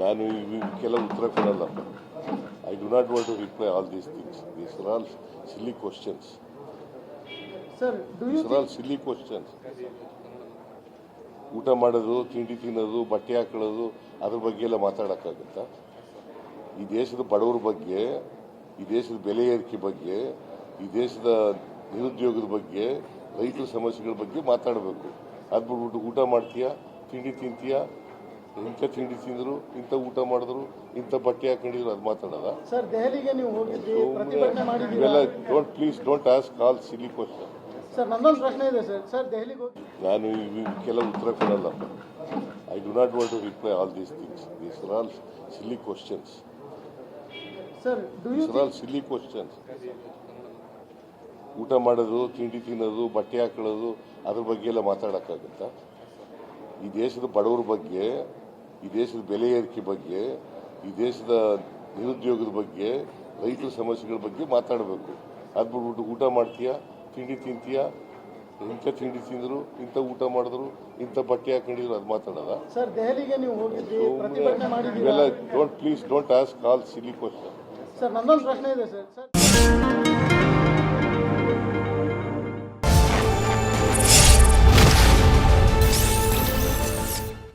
ನಾನು ಇವಕ್ಕೆಲ್ಲ ಉತ್ತರ ಕೊಡಲ್ಲ. I do not want to reply all these things these are all silly questions these are all silly questions ಊಟ ಮಾಡೋದು ತಿಂಡಿ ತಿನ್ನೋದು ಬಟ್ಟೆ ಹಾಕೊಳ್ಳೋದು ಅದ್ರ ಬಗ್ಗೆ ಎಲ್ಲ ಮಾತಾಡೋಕ್ಕಾಗುತ್ತಾ? ಈ ದೇಶದ ಬಡವರ ಬಗ್ಗೆ ಈ ದೇಶದ ಬೆಲೆ ಏರಿಕೆ ಬಗ್ಗೆ ಈ ದೇಶದ ನಿರುದ್ಯೋಗದ ಬಗ್ಗೆ ರೈತರ ಸಮಸ್ಯೆಗಳ ಬಗ್ಗೆ ಮಾತಾಡಬೇಕು. ಅದ್ಬಿಟ್ಬಿಟ್ಟು ಊಟ ಮಾಡ್ತೀಯಾ ತಿಂಡಿ ತಿಂತೀಯಾ ಇಂಥ ತಿಂಡಿ ತಿಂದರು ಇಂಥ ಊಟ ಮಾಡಿದ್ರು ಇಂಥ ಬಟ್ಟೆ ಹಾಕೊಂಡಿದ್ರು ಅದು ಮಾತಾಡೋದ? ಸರ್ ದೆಹಲಿಗೆ ನೀವು ಹೋಗಿದ್ರಿ ಪ್ರತಿಭಟನೆ ಮಾಡಿದ್ದೀರಾ? ಇವೆಲ್ಲ don't please don't ask all silly question sir ನನ್ನೊಂದು ಪ್ರಶ್ನೆ ಇದೆ ಸರ್. ಸರ್ ದೆಹಲಿಗೆ ಹೋಗಿ ನಾನು ಕೆಲವು ಉತ್ತರ ಕೊಡಲ್ಲ. I do not want to reply all these things these are all silly questions sir these are all silly questions ಊಟ ಮಾಡೋದು ತಿಂಡಿ ತಿನ್ನೋದು ಬಟ್ಟೆ ಹಾಕೊಳ್ಳೋದು ಅದ್ರ ಬಗ್ಗೆ ಎಲ್ಲ ಮಾತಾಡೋಕ್ಕಾಗುತ್ತಾ? ಈ ದೇಶದ ಬಡವರ ಬಗ್ಗೆ ಈ ದೇಶದ ಬೆಲೆ ಏರಿಕೆ ಬಗ್ಗೆ ಈ ದೇಶದ ನಿರುದ್ಯೋಗದ ಬಗ್ಗೆ ರೈತರ ಸಮಸ್ಯೆಗಳ ಬಗ್ಗೆ ಮಾತಾಡಬೇಕು. ಅದು ಬಿಟ್ಬಿಟ್ಟು ಊಟ ಮಾಡ್ತೀಯಾ? ತಿಂಡಿ ತಿಂತೀಯಾ? ಇಂಥ ತಿಂಡಿ ತಿಂದರು? ಇಂಥ ಊಟ ಮಾಡಿದ್ರು? ಇಂಥ ಬಟ್ಟೆ ಹಾಕೊಂಡಿದ್ರು? ಅದು ಮಾತಾಡೋದ ಸರ್ ದೆಹಲಿಗೆ ನೀವು ಹೋಗಿದ್ರಿ ಪ್ರತಿಭಟನೆ ಮಾಡಿದ್ದೀರಾ? ಇವೆಲ್ಲ don't please don't ask all silly question sir ನನ್ನೊಂದು ಪ್ರಶ್ನೆ ಇದೆ ಸರ್. ಸರ್